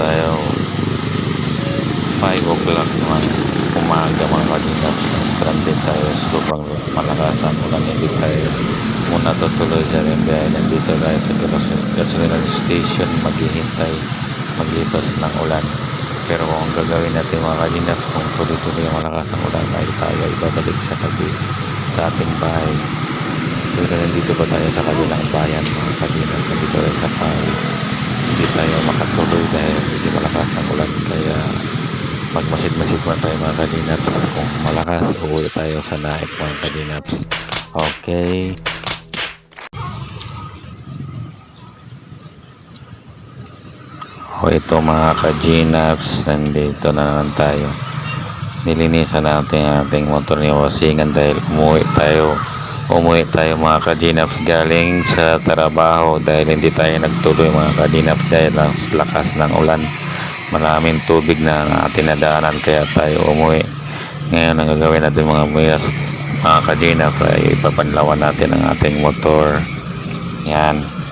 tayo. 5 o'clock naman umaga mga kalingap stranded tayo sobrang malakas ang ulan hindi tayo. Muna tutuloy sa dahil nandito tayo sa gas- gasoline station. Maghihintay maglipas ng ulan. Pero kung gagawin natin mga kalingap kung tuloy-tuloy ang malakas ang ulan ay tayo ay babalik sa tabi sa ating bahay. Pero nandito pa tayo sa kabilang bayan mga kalingap nandito tayo sa bahay hindi tayo makatuloy dahil hindi malakas ang ulan kaya magmasid-masid man tayo mga kalinaps kung malakas uuwi tayo sa naik mga kalinaps okay. O ito mga kajinaps nandito na naman tayo. Nilinisan natin ang ating motor ni Wasingan dahil umuwi tayo. Umuwi tayo mga kajinaps galing sa trabaho dahil hindi tayo nagtuloy mga kajinaps dahil ang lakas ng ulan maraming tubig na ang ating nadaanan kaya tayo umuwi. Ngayon ang gagawin natin mga muyas mga kajinaps ay ipapanlawan natin ang ating motor. Yan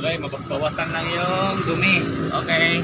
Okay, mapagbawasan lang yung dumi. Okay.